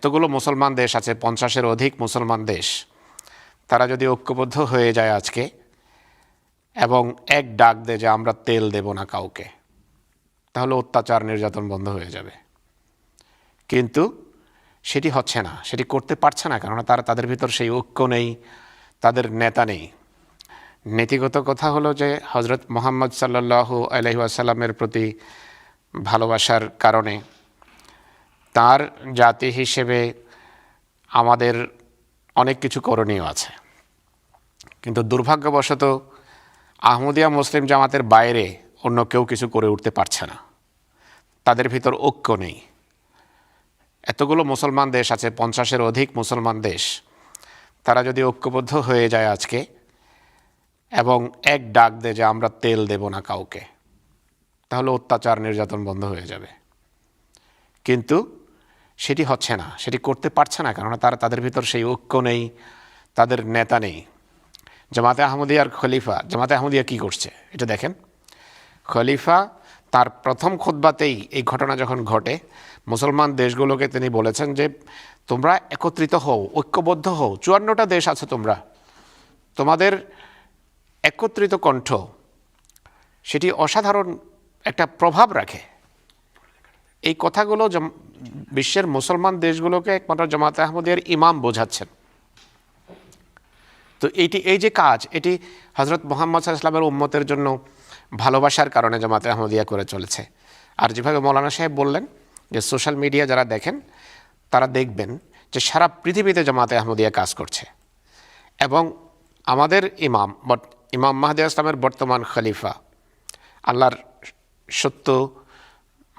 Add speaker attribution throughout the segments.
Speaker 1: এতগুলো মুসলমান দেশ আছে, পঞ্চাশের অধিক মুসলমান দেশ। তারা যদি ঐক্যবদ্ধ হয়ে যায় আজকে এবং এক ডাক দেয় যে আমরা তেল দেব না কাউকে, তাহলে অত্যাচার, নির্যাতন বন্ধ হয়ে যাবে। কিন্তু সেটি হচ্ছে না, সেটি করতে পারছে না, কেননা তারা তাদের ভিতর সেই ঐক্য নেই, তাদের নেতা নেই। নীতিগত কথা হলো যে হজরত মোহাম্মদ সাল্লাহ আলহিহাসাল্লামের প্রতি ভালোবাসার কারণে তার জাতি হিসেবে আমাদের অনেক কিছু করণীয় আছে। কিন্তু দুর্ভাগ্যবশত আহমদিয়া মুসলিম জামাতের বাইরে অন্য কেউ কিছু করে উঠতে পারছে না। তাদের ভিতর ঐক্য নেই। এতগুলো মুসলমান দেশ আছে, পঞ্চাশের অধিক মুসলমান দেশ। তারা যদি ঐক্যবদ্ধ হয়ে যায় আজকে, এবং এক ডাক দেয় যে আমরা তেল দেব না কাউকে, তাহলে অত্যাচার, নির্যাতন বন্ধ হয়ে যাবে। কিন্তু সেটি হচ্ছে না, সেটি করতে পারছে না কেননা তারা তাদের ভিতর সেই ঐক্য নেই, তাদের নেতা নেই। জামাতে আহমদিয়ার খলিফা, জামাতে আহমদিয়া কি করছে? এটা দেখেন। খলিফা তার প্রথম খোদবাতেই এই ঘটনা যখন ঘটে, মুসলমান দেশগুলোকে তিনি বলেছেন যে, তোমরা একত্রিত হও, ঐক্যবদ্ধ হও, চুয়ান্নটা দেশ আছে তোমরা। তোমাদের একত্রিত কণ্ঠ, সেটি অসাধারণ একটা প্রভাব রাখে। এই কথাগুলো বিশ্বের মুসলমান দেশগুলোকে একমাত্র জামাতে আহমদিয়ার ইমাম বোঝাচ্ছেন। তো এইটি এই যে কাজ, এটি হজরত মোহাম্মদ ইসলামের উম্মতের জন্য ভালোবাসার কারণে জামাতে আহমদিয়া করে চলেছে। আর যেভাবে মৌলানা সাহেব বললেন যে সোশ্যাল মিডিয়া যারা দেখেন, তারা দেখবেন যে সারা পৃথিবীতে জামাতে আহমদিয়া কাজ করছে। এবং আমাদের ইমাম বট- ইমাম মাহাদি ইসলামের বর্তমান খলিফা, আল্লাহর সত্য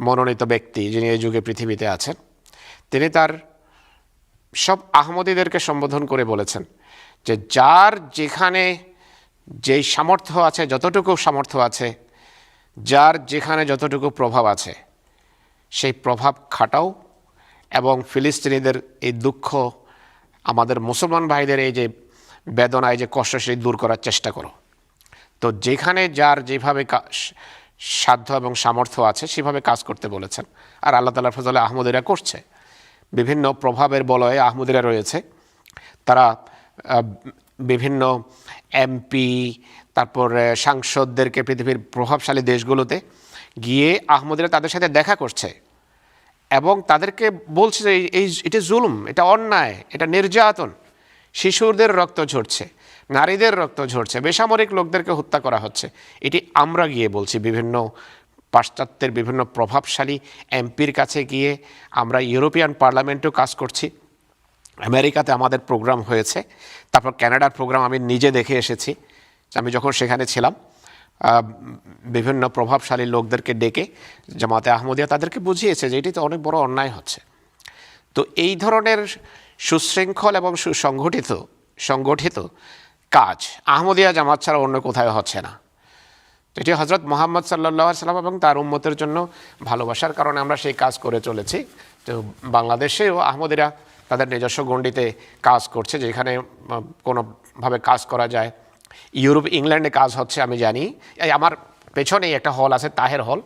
Speaker 1: মনোনীত ব্যক্তি যিনি এই যুগে পৃথিবীতে আছেন, তিনি তার সব আহমদীদেরকে সম্বোধন করে বলেছেন যে যার যেখানে যেই সামর্থ্য আছে, যতটুকু সামর্থ্য আছে, যার যেখানে যতটুকু প্রভাব আছে, সেই প্রভাব খাটাও এবং ফিলিস্তিনিদের এই দুঃখ, আমাদের মুসলমান ভাইদের এই যে বেদনায়, যে কষ্ট, সেই দূর করার চেষ্টা করো। তো যেখানে যার যেভাবে সাধ্য এবং সামর্থ্য আছে, সেভাবে কাজ করতে বলেছেন। আর আল্লাহ তালা ফজলে আহমদিরা করছে। বিভিন্ন প্রভাবের বলয়ে আহমদেরা রয়েছে। তারা বিভিন্ন এমপি, তারপর সাংসদদেরকে পৃথিবীর প্রভাবশালী দেশগুলোতে গিয়ে আহমদিরা তাদের সাথে দেখা করছে। এবং তাদেরকে বলছে যে এই, এটা জুলুম, এটা অন্যায়, এটা নির্যাতন। শিশুদের রক্ত ঝরছে। নারীদের রক্ত ঝরছে, বেসামরিক লোকদেরকে হত্যা করা হচ্ছে। এটি আমরা গিয়ে বলছি, বিভিন্ন পাশ্চাত্যের বিভিন্ন প্রভাবশালী এমপির কাছে গিয়ে আমরা ইউরোপিয়ান পার্লামেন্টেও কাজ করছি। আমেরিকাতে আমাদের প্রোগ্রাম হয়েছে, তারপর কানাডার প্রোগ্রাম আমি নিজে দেখে এসেছি। আমি যখন সেখানে ছিলাম বিভিন্ন প্রভাবশালী লোকদেরকে ডেকে জামাতে আহমদিয়া তাদেরকে বুঝিয়েছে যে এটি তো অনেক বড় অন্যায় হচ্ছে। তো এই ধরনের সুশৃঙ্খল এবং সুসংগঠিত, সংগঠিত কাজ। আহমদিয়া জামাত ছাড়া অন্য কোথাও হচ্ছে না। তো এটি হজরত মোহাম্মদ সাল্লাহ সাল্লাম এবং তার উম্মতের জন্য ভালোবাসার কারণে আমরা সেই কাজ করে চলেছি। তো বাংলাদেশেও আহমদিরা তাদের নিজস্ব গণ্ডিতে কাজ করছে, যেখানে কোনোভাবে কাজ করা যায়। ইউরোপ, ইংল্যান্ডে কাজ হচ্ছে, আমি জানি। এই আমার পেছনেই একটা হল আছে, তাহের হল।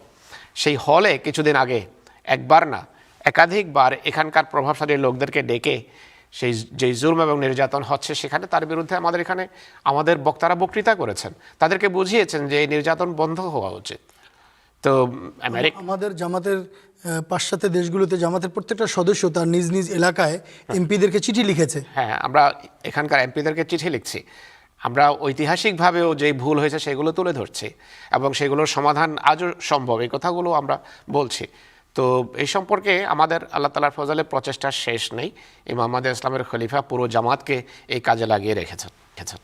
Speaker 1: সেই হলে কিছুদিন আগে একবার না, একাধিকবার এখানকার প্রভাবশালী লোকদেরকে ডেকে সেই যেই জুলম এবং নির্যাতন হচ্ছে সেখানে তার বিরুদ্ধে আমাদের এখানে আমাদের বক্তারা বক্তৃতা করেছেন। তাদেরকে বুঝিয়েছেন যে এই নির্যাতন বন্ধ হওয়া উচিত। তো আমেরিকা
Speaker 2: আমাদের জামাতের পাশ্চাত্য দেশগুলোতে জামাতের প্রত্যেকটা সদস্য তার নিজ নিজ এলাকায় এমপিদেরকে চিঠি লিখেছে।
Speaker 1: হ্যাঁ আমরা এখানকার এমপিদেরকে চিঠি লিখছি। আমরা ঐতিহাসিকভাবেও যেই ভুল হয়েছে সেগুলো তুলে ধরছি এবং সেগুলোর সমাধান আজও সম্ভব। এই কথাগুলো আমরা বলছি। তো এই সম্পর্কে আমাদের আল্লাহ তালার ফজলে প্রচেষ্টা শেষ নেই। ইমাম ইসলামের খলিফা পুরো জামাতকে এই কাজে লাগিয়ে রেখেছেন রেখেছেন।